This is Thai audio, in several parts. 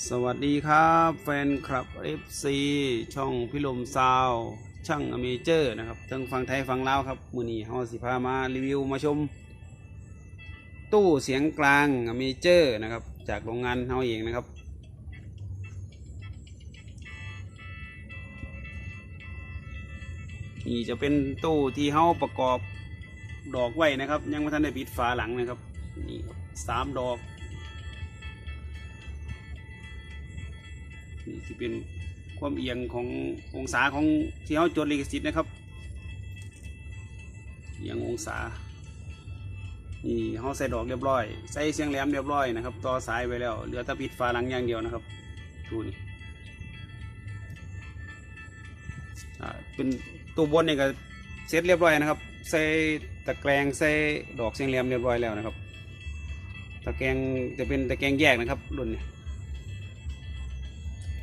สวัสดีครับแฟนคลับ FC ช่องพิลมซาว ช่างอเมเจอร์นะครับทั้งฟังไทยฟังลาวครับ มือนี้เฮาสิพามารีวิวมาชม ตู้เสียงกลางอเมเจอร์นะครับ จากโรงงานเฮาเองนะครับ นี่จะเป็นตู้ที่เฮาประกอบดอกไว้นะครับ ยังไม่ทันได้ปิดฝาหลังนะครับนี่สามดอก นี่คือเป็นความเอียงขององศาของที่เขาจดลิขสิทธิ์นะครับเอียงองศานี่เขาใส่ดอกเรียบร้อย ใส่เสียงแหลมเรียบร้อยนะครับ ต่อสายไปแล้วเหลือแตะปิดฝาหลังอย่างเดียวนะครับดูนี่เป็นตัวบนเนี่ยก็เสร็จเรียบร้อยนะครับ ใส่ตะแกรงใส่ดอกเสียงแหลมเรียบร้อยแล้วนะครับ ตะแกรงจะเป็นตะแกรงแยกนะครับรุ่นนี้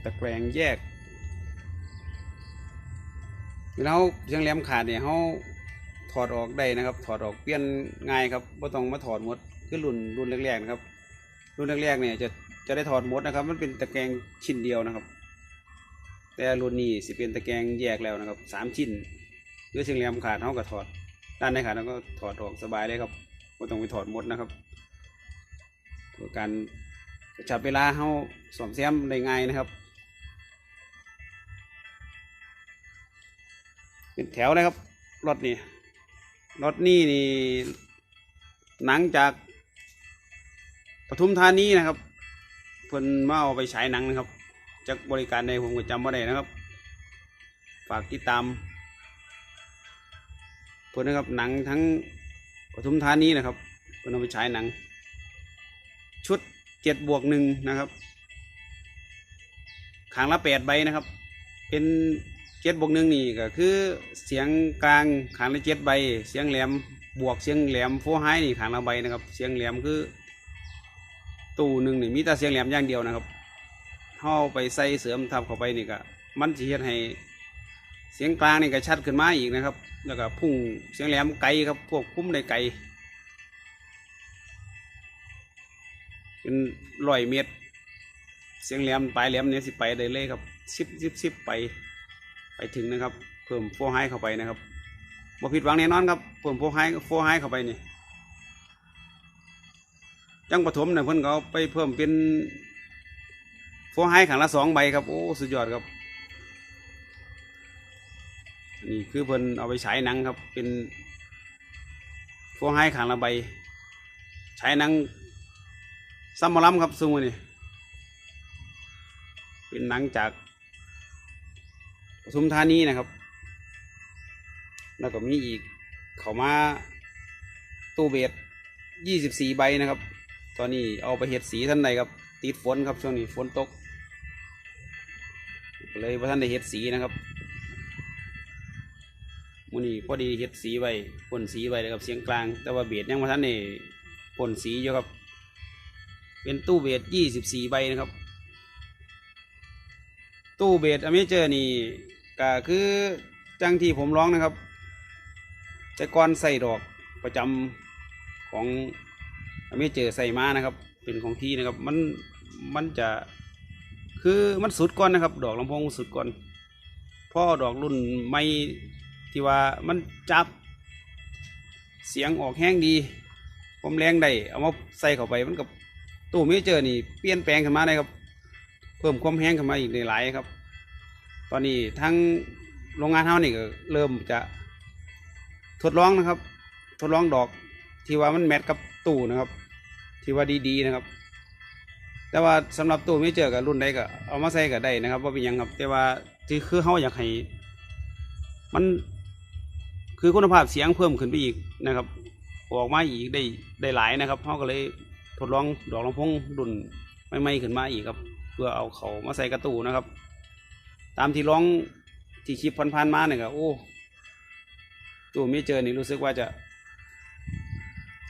ตะแกรงแยกเวลาเราเชียงแหลมขาดเนี่ยเขาถอดออกได้นะครับ ถอดออกเปลี่ยนง่ายครับไม่ต้องมาถอดหมดคือรุ่นรุ่นแรกๆนะครับ รุ่นแรกๆเนี่ยจะจะได้ถอดหมดนะครับ มันเป็นตะแกรงชิ้นเดียวนะครับ แต่รุ่นนี้สิเป็นตะแกรงแยกแล้วนะครับสามชิ้นหรือเชียงแหลมขาดเขาก็ถอดด้านในขาดเราก็ถอดออกสบายเลยครับไม่ต้องไปถอดหมดนะครับเพื่อการกระชับเวลาเขาสวมแซมได้ง่ายนะครับ เป็นแถวเลยครับรถนี่รถนี่นี่หนังจากปทุมธานีนะครับเพิ่นมาเอาไปฉายหนังนะครับจากบริการใดผมก็จำไม่ได้นะครับ ฝากติดตามเพิ่นนะครับหนังทั้งปทุมธานีนะครับเพิ่นเอาไปฉายหนัง ชุดเจ็ดบวกหนึ่งนะครับขางละแปดใบนะครับ เป็น เจ็ดบวกหนึ่งนี่ก็คือเสียงกลางขางละเจ็ดใบ เสียงแหลมบวกเสียงแหลมโฟร์ไฮนี่ขางละใบนะครับ เสียงแหลมคือตู้หนึ่งนี่มีแต่เสียงแหลมอย่างเดียวนะครับเข้าไปใส่เสริมทับเข้าไปนี่ก็มันจะเฮ็ดให้เสียงกลางนี่ก็ชัดขึ้นมาอีกนะครับ แล้วก็พุ่งเสียงแหลมไกลครับพวกคุ้มได้ไกลเป็นร้อยเมตร เสียงแหลมปลายแหลมเนี่ยสิไปได้เลยครับสิบสิบสิบไป ไปถึงนะครับ เพิ่มโฟไฮเข้าไปนะครับบ่ผิดหวังแน่นอนครับ เพิ่มโฟไฮโฟไฮเข้าไปนี่จังปฐมเนี่ยเพิ่นเอาไปเพิ่มเป็นโฟไฮขังละสองใบครับ โอ้สุดยอดครับ นี่คือเพิ่นเอาไปฉายหนังครับ เป็นโฟไฮขังละใบฉายหนังซัมมอลัมครับซุมนี่เป็นหนังจาก ทุมธานีนะครับ แล้วก็มีอีกเขามาตู้เบสยี่สิบสี่ใบนะครับ ตอนนี้เอาไปเห็ดสีท่านใดครับ ติดฝนครับช่วงนี้ฝนตก เลยว่าท่านได้เห็ดสีนะครับมื้อนี้พอดีเห็ดสีไว้พ่นสีไว้เลยครับเสียงกลาง แต่ว่าเบสยังว่าท่านนี่พ่นสีอยู่ครับ เป็นตู้เบสยี่สิบสี่ใบนะครับตู้เบสอเมเจอร์นี่ ก็คือจังที่ผมร้องนะครับ แต่ก่อนใส่ดอกประจำของอเมเจอใส่มานะครับ เป็นของที่นะครับ มันมันจะคือมันสุดก่อนนะครับ ดอกลำโพงสุดก่อนเพราะดอกรุ่นไม่ที่ว่ามันจับเสียงออกแห้งดี ผมแรงได้เอามาใส่เข้าไปมันกับตู้เมเจอนี่เปลี่ยนแปลงขึ้นมาได้ครับ เพิ่มความแห้งขึ้นมาอีกในหลายครับ ตอนนี้ทั้งโรงงานเฮานี่ก็เริ่มจะทดลองนะครับ ทดลองดอกที่ว่ามันแมทกับตู้นะครับ ที่ว่าดีๆนะครับ แต่ว่าสำหรับตู้ไม่เจอกับรุ่นใดก็เอามาใส่ก็ได้นะครับว่าเป็นยังครับ แต่ว่าที่คือเฮาอยากให้มันคือคุณภาพเสียงเพิ่มขึ้นไปอีกนะครับ ออกมาอีกได้ได้หลายนะครับเฮาก็เลยทดลองดอกลำโพงรุ่นใหม่ๆขึ้นมาอีกครับ เพื่อเอาเขามาใส่กระตูนะครับ ตามที่ร้องที่คลิปพันๆมาเนี่ยก็โอ้ตัวไม่เจอนี่รู้สึกว่าจะ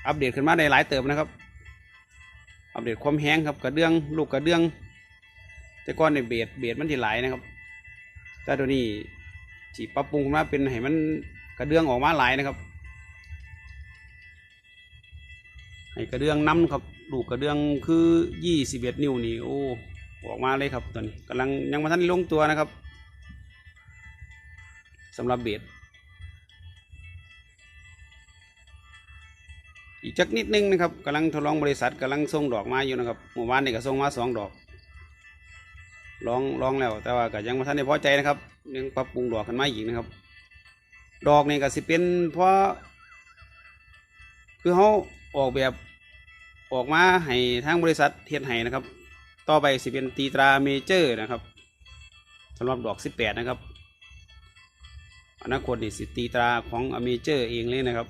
อัปเดตขึ้นมาได้หลายเติบนะครับ อัปเดตความแห้งครับกระเดื่องลูกกระเดื่อง แต่ก่อนในเบสเบสมันที่หลายนะครับ แต่ตัวนี้ที่ปรับปรุงนมาเป็นให้มันกระเดื่องออกมาหลายนะครับให้กระเดื่องน้ำครับลูกกระเดื่องคือยี่สิบเอ็ดนิ้วนี่โอ้ ออกมาเลยครับตอนนี้กำลังยังมาทันลงตัวนะครับสำหรับเบสอีกจักนิดนึงนะครับกำลังทดลองบริษัทกำลังส่งดอกมาอยู่นะครับเมื่อวานนี่ก็ส่งมาสองดอกลองลองแล้ว แต่ว่าก็ยังมาทันได้พอใจนะครับยังปรับปรุงดอกกันมาอีกนะครับ ดอกนี่ก็สิเป็นเพราะคือเขาออกแบบออกมาให้ทางบริษัทเทียนให้นะครับ ต่อไปสิเป็นตีตราเมเจอร์นะครับสำหรับดอก 18 นะครับ อนาคตนี่สิตีตราของอเมเจอร์เองเลยนะครับ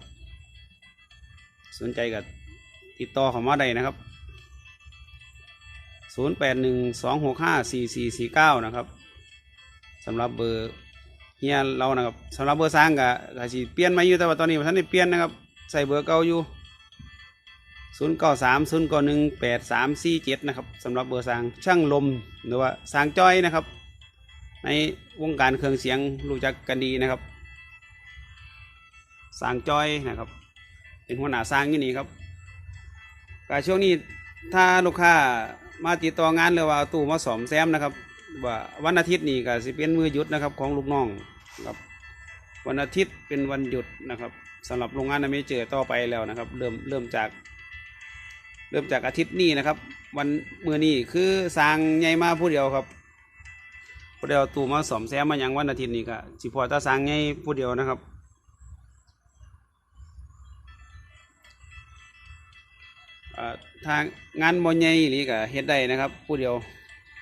สนใจกับติดต่อเข้ามาได้นะครับ 0812654449 นะครับสำหรับเบอร์เฮียเรานะครับสำหรับเบอร์สร้างก็ก็สิเปลี่ยนมาอยู่แต่ว่าตอนนี้ท่านได้เปลี่ยนนะครับ ใส่เบอร์เก่าอยู่ ศูนย์เก้าสามศูนะครับสำหรับเบอร์สร้างช่างลมหรือว่าสร้างจ้อยนะครับ ในวงการเครื่องเสียงรู้จักกันดีนะครับสร้างจ้อยนะครับ เป็นหัวหน้าสร้างที่นี่ครับก็ช่วงนี้ถ้าลูกค้ามาติดต่องานหรือว่าเอาตู้มาสอมแซมนะครับว่าวันอาทิตย์นี่ก็สิเป็นมือหยุดนะครับของลูกน้องครับวันอาทิตย์เป็นวันหยุดนะครับสำหรับโรงงานอเมเจอร์ต่อไปแล้วนะครับ เริ่มเริ่มจาก เริ่มจากอาทิตย์นี้นะครับ วันมือนี้คือสร้างใหญ่มาผู้เดียวครับผู้เดียวตูมาสอมแซมมาอย่างวันอาทิตย์นี้ก็สิพอตาสร้างใหญ่ผู้เดียวนะครับอ่าทางงานบ่ใหญ่หรือก็เฮ็ดได้นะครับผู้เดียว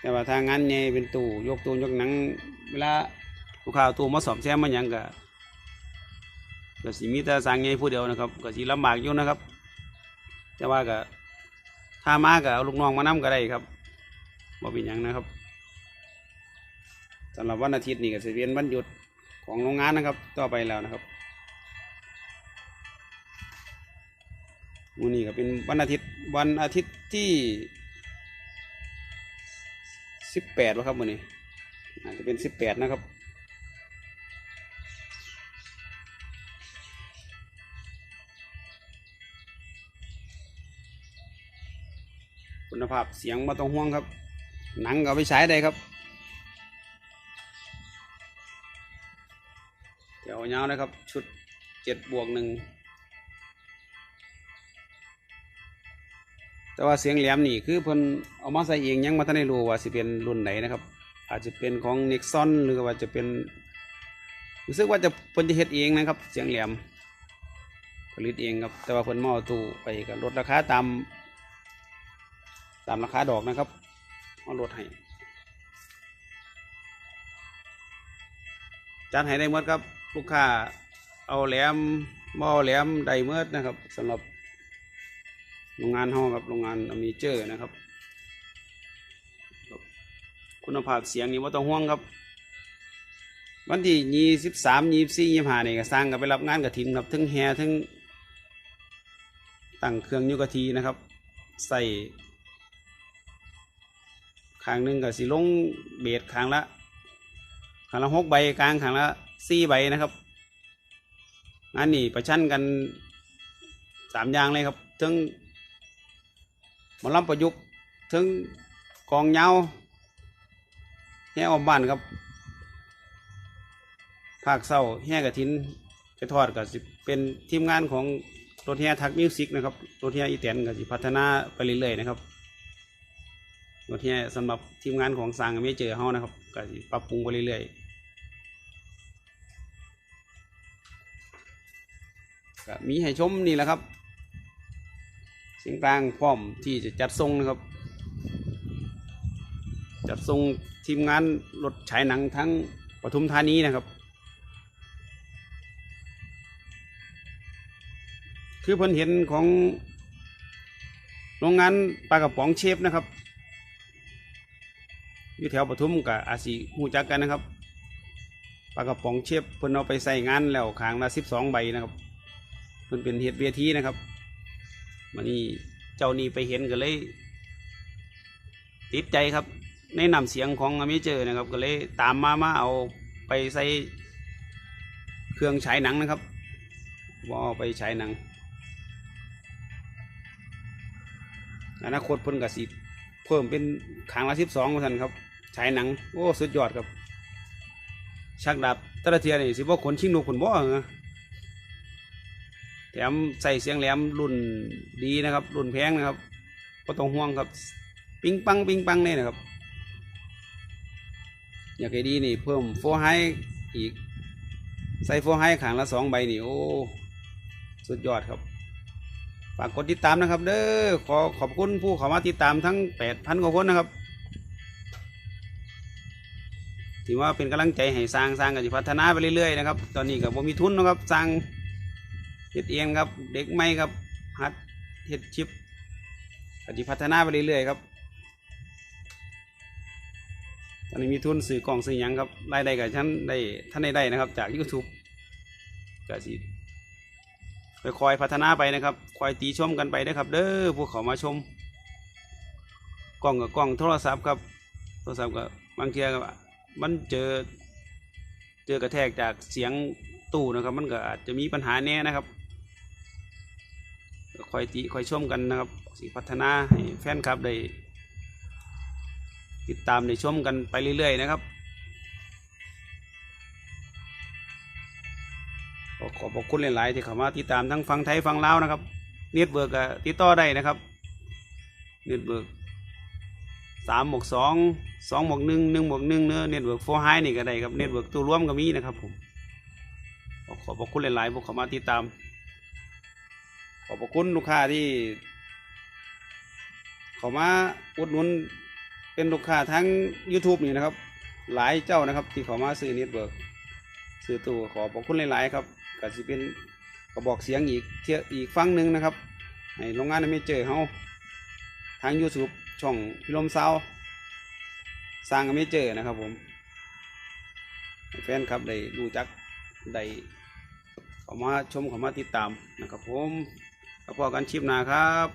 แต่ว่าทางงานใหญ่เป็นตู้ยกตู้ยกหนังเวลาลูกค้าเอาตู้มาสอมแซมมาอย่างก็ก็สิมีแต่สร้างใหญ่ผู้เดียวนะครับก็สิลำบากอยู่นะครับ แต่ว่าก็ ถ้ามาก็เอาลูกน้องมานํก็ได้ครับบ่เป็นหยังนะครับสำหรับวันอาทิตย์นี่ก็สิเป็นวันหยุดของโรงงานนะครับ ต่อไปแล้วนะครับมื้อนี้ก็เป็นวันอาทิตย์วันอาทิตย์ที่สิบแปดวะครับมื้อนี้อาจจะเป็นสิบแปดนะครับ ภาพเสียงมาต้องห่วงครับ หนังก็เอาไปใช้ได้ครับเดี๋ยวยาวนะครับ ชุดเจ็ดบวกหนึ่งแต่ว่าเสียงแหลมนี่คือเพิ่นเอามาใส่เองยังมาทันได้รู้ว่าสิเป็นรุ่นไหนนะครับ อาจจะเป็นของนิกซอนหรือว่าจะเป็นรู้สึกว่าจะเพิ่นจะเฮ็ดเองนะครับ เสียงแหลมผลิตเองครับแต่ว่าเพิ่นมาเอาตู้ไปก็ลดราคาตาม ตามราคาดอกนะครับเอาลดให้จัดให้ได้หมดครับ ลูกค้าเอาแหลมบ่เอแหลมได้หมดนะครับสำหรับโรงงานห้องครับโรงงานอเมเจอร์นะครับ คุณภาพเสียงนี่ว่าต้องห่วงครับ วันที่ยี่สิบสามยี่สี่ยี่ห้านี่ก็สร้างกับไปรับงานกระถินครับทั้งแฮทั้งตั้งเครื่องยุกทีนะครับ ใส่ ข้างหนึ่งก็สิลงเบสข้างละข้างละหกใบกลางข้างละสี่ใบนะครับงานนี้ประชันกันสามอย่างเลยครับทั้งหมอลำประยุกต์ทั้งกองเหยาแห่ออมบ้านครับภาคเศร้าแห่กระถินไปทอดก็สิเป็นทีมงานของรถแห่ทักมิวสิกนะครับรถแห่อีแตนก็สิพัฒนาไปเรื่อยๆนะครับ รถแห่สำหรับทีมงานของสร้างไม่เจอเฮานะครับก็ปรับปรุงไปเรื่อยๆก็มีให้ชมนี่แหละครับเสียงกลางพร้อมที่จะจัดทรงนะครับ จัดทรงทีมงานรถฉายหนังทั้งปทุมธานีนะครับ คือเพิ่นเห็นของโรงงานปลากระป๋องเชฟนะครับ อยู่แถวปทุมกับอาศีหูจักกันนะครับปลากระป๋องเชฟเพิ่นเอาไปใส่งานแล้วขางละสิบสองใบนะครับเพิ่นเป็นเห็ดเวทีนะครับมันนี่เจ้านี่ไปเห็นก็เลยติดใจครับในนำเสียงของอเมเจอร์นะครับ ก็เลยตามมามาเอาไปใส่เครื่องฉายหนังนะครับว่าเอาไปฉายหนังอนาคตเพิ่นก็สิ เพิ่มเป็นขางละสิบสองท่านครับฉายหนัง โอ้ สุดยอดครับ ชักดาบตะเทียนี่สิบ่ขนชิงนกขนบ่เหรอแถมใส่เสียงแหลมรุ่นดีนะครับ รุ่นแพงนะครับก็ต้องห่วงครับ ปิ้งปัง ปิ้งปังเนี่ยนะครับ อยากให้ดีนี่ เพิ่มโฟร์ไฮอีก ใส่โฟร์ไฮขางละสองใบนี่ โอ้ สุดยอดครับ ฝากกดติดตามนะครับ เด้อขอขอบคุณผู้เข้ามาติดตามทั้งแปดพันกว่าคนนะครับถือว่าเป็นกำลังใจให้สร้างสร้างกันพัฒนาไปเรื่อยๆนะครับตอนนี้กับผมมีทุนนะครับสร้างเฮ็ดเองครับเด็กใหม่ครับหัดเฮ็ดชิปก็จะพัฒนาไปเรื่อยๆครับตอนนี้มีทุนซื้อกล่องซื้อยังครับรายได้กับฉันได้ท่านได้ได้นะครับ จาก YouTube กสิ ค่อยๆพัฒนาไปนะครับคอยตีชมกันไปนะครับ เด้อพวกเขามาชม กล้องกับกล้องโทรศัพท์ครับ โทรศัพท์ก็บบางเทีก็มันเจอ เจอกระแทกจากเสียงตู้นะครับ มันก็อาจจะมีปัญหาแน่นะครับคอยตีคอยชมกันนะครับสิพัฒนาให้แฟนคลับได้ติดตามได้ชมกันไปเรื่อยๆนะครับ ขอขอบคุณหลายๆที่เข้ามาติดตามทั้งฟังไทยฟังลาวนะครับเน็ตเบิร์กติดต่อได้นะครับเน็ตเบิร์กสามบวกสองสองบวกหนึ่งหนึ่งบวกหนึ่งเนื้อเน็ตเบิร์กโฟร์ไฮนี่ก็ได้ครับเน็ตเบิร์กตัวร่วมก็มีนะครับผมขอขอบพระคุณหลายๆพวกเข้ามาติดตาม ขอบพระคุณลูกค้าที่เข้ามาอุดหนุนเป็นลูกค้าทั้ง YouTube นี่นะครับ หลายเจ้านะครับ ที่เข้ามาซื้อเน็ตเบิร์ก ซื้อตู้ขอขอบคุณหลาย ๆ ครับก็สิเป็นกระบอกเสียงอีกเทียอีกฟังหนึ่งนะครับให้โรงงานไม่เจอเฮาทาง YouTube ช่องพิลมเซาสร้างไม่เจอนะครับผมแฟนครับได้รู้จักได้ข้ามาชมข้ามาติดตามนะครับผมแล้วพอกันชิปนาครับ